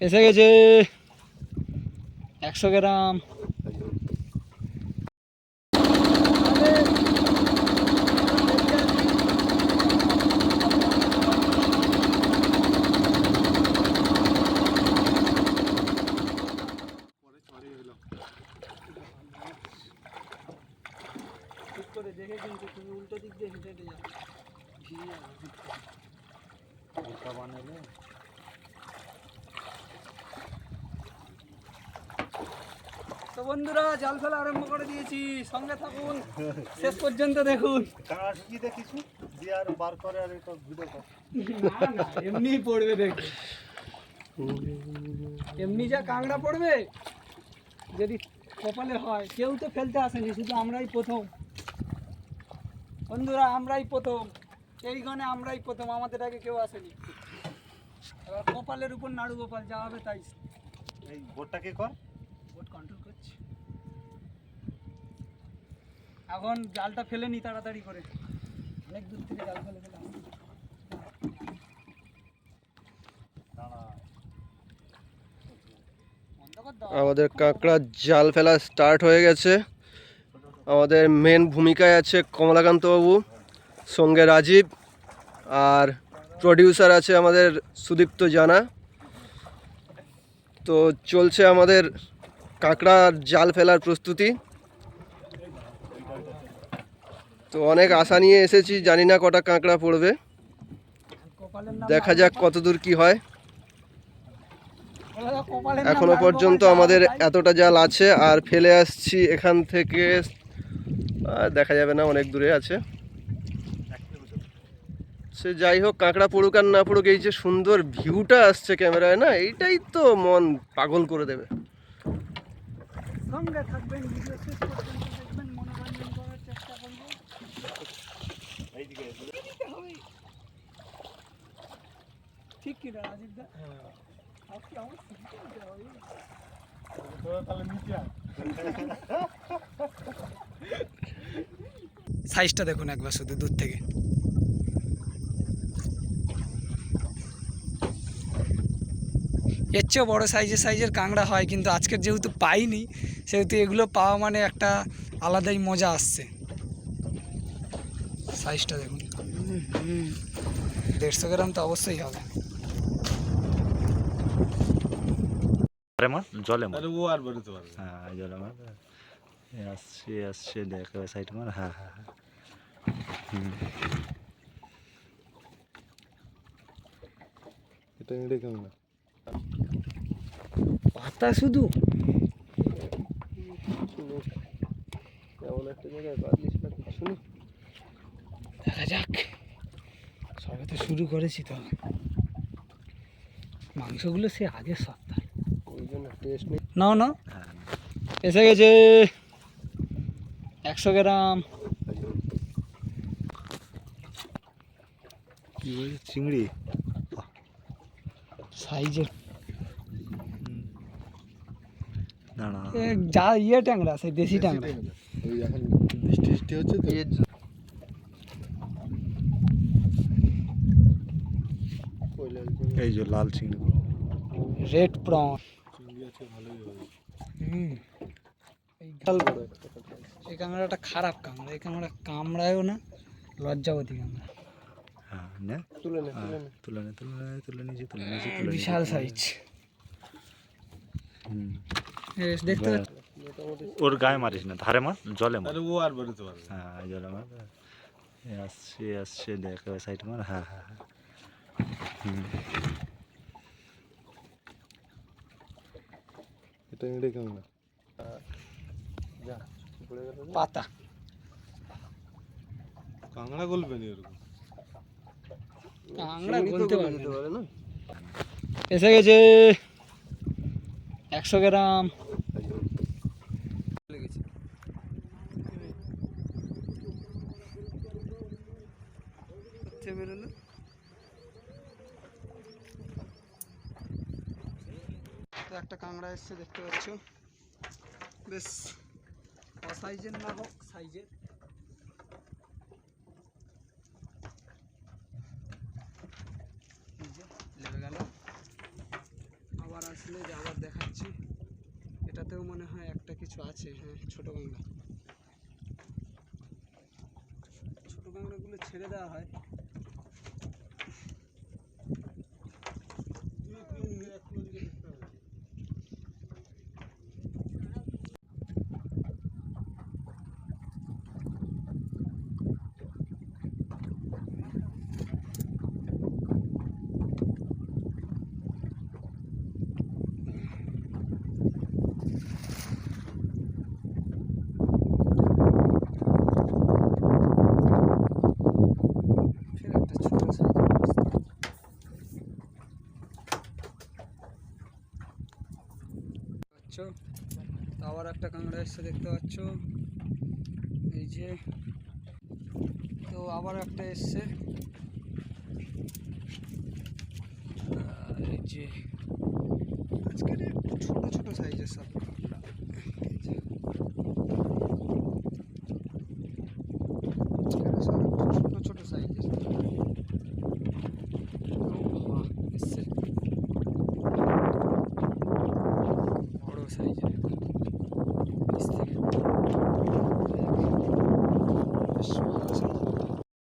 এসে গেছে। একশো গ্রাম। তুমি উল্টো দিক দিয়ে হেঁটে হেঁটে যাও তো বন্ধুরা জাল ফেলা আরম্ভ করে দিয়েছি। সঙ্গে থাকুন। শেষ পর্যন্ত দেখুন। শুকিয়ে কিছু দিয়ে আর বার করে আর একটা ভিডিও কর। এমনি পড়বে দেখবে। এমনি যা কাঁকড়া পড়বে যদি কপালে হয়। কেউ তো ফেলতে আসেনি শুধু আমরাই প্রথম। বন্ধুরা আমরাই প্রথম। এই গণে আমরাই প্রথম আমাদের আগে কেউ আসেনি। এবার কপালের উপর নাড়ু গোপাল যা হবে তাই। এই বোটটাকে কর? বোট কন্ট্রোল করছি এখন জালটা ফেলে নি তাড়াতাড়ি করে অনেক দূর থেকে জাল ফেলে ফেলে আসছি। বন্ধ কর দাও। আমাদের কাঁকড়া জাল ফেলা স্টার্ট হয়ে গেছে আমাদের মেন ভূমিকায় আছে কমলাকান্ত বাবু, সঙ্গে রাজীব, আর প্রডিউসার আছে আমাদের সুদীপ্ত জানা তো চলছে আমাদের কাঁকড়া জাল ফেলার প্রস্তুতি তো অনেক আশা নিয়ে এসেছি, জানি না কটা কাঁকড়া পড়বে। দেখা যাক কত দূর কি হয়। এখনও পর্যন্ত আমাদের এতটা জাল আছে, আর ফেলে আসছি এখান থেকে। দেখা যাবে না, অনেক দূরে আছে। সে যাই হোক, কাঁকড়া পড়ুক আর না পড়ুক, এই যে সুন্দর ভিউটা আসছে ক্যামেরায় না, এইটাই তো মন পাগল করে দেবে। থাকবেন রাজীব দা আমার দিতে হবে। সাইজটা দেখুন একবার শুধু দূর থেকে এর চেয়েও বড়ো সাইজের সাইজের কাঁকড়া হয়, কিন্তু আজকের যেহেতু পাইনি, সেহেতু এগুলো পাওয়া মানে একটা আলাদাই মজা আসছে সাইজটা দেখুন। দেড়শো গ্রাম তো অবশ্যই হবে। জলে মার ও আর বেরোতে পারবে। হ্যাঁ জলে মার আসছে আসছে দেখ সাইড মার। হ্যাঁ হ্যাঁ হ্যাঁ। এটা এড়ে কেমন পাতা শুধু? এমন একটা জায়গায় বাদলিস না দেখা যাক। সবে তো শুরু করেছি তো। মাংসগুলো সে আগের সপ্তাহ ওই জন্য টেস্ট নেই নাও। না হ্যাঁ এসে গেছে। একশো গ্রাম। কি বলছে চিংড়ি? সাইজের না না এ যা ইয়ে ট্যাংরা সেই দেশি ট্যাংরা। বৃষ্টি বৃষ্টি হচ্ছে তো এর কইলাল চিংড়ি। এই যে লাল চিংড়ি। Red prawn. এই কাঁকড়াটা খারাপ কাঁকড়া। এই কাঁকড়া কামড়ায়ও না লজ্জাবতী কাঁকড়া। নে। তুলে নে তুলে নে। তুলে তুলে নে তুলে নিয়েছি তুলে নিয়েছি তুলে নিয়েছি বিশাল সাইজ। দেখতে ওর গায়ে মারিস না ধারে মার জলে মার। ও আর বেরোতে পারবে হ্যাঁ জলে মার। এ আসছে আসছে দেখ সাইড মার। হ্যাঁ হ্যাঁ হ্যাঁ। হুম। এটা এড়ে কেমন। পাতা। কাঁকড়া গলবে নি এরকম? কাঁকড়া চিংড়ি বলতে গলে পারবে পারে না? এসে গেছে। একশো গ্রাম। বেরোলো? একটা কাঁকড়া এসছে, দেখতে পাচ্ছ? বেশ, অসাইজের না হোক, সাইজের। লেগে গেল। আবার আসলে যে আবার দেখাচ্ছি, এটাতেও মনে হয় একটা কিছু আছে হ্যাঁ ছোট কাঁকড়া। ছোট কাঁকড়াগুলো ছেড়ে দেওয়া হয় ফের একটা ছোট সাইজের মাছ। পাচ্ছ তো আবার একটা কাঁকড়া এসছে, দেখতে পাচ্ছ? এই যে, তো আবার একটা এসছে। এই যে, আজকের একটু ছোট ছোট সাইজের সব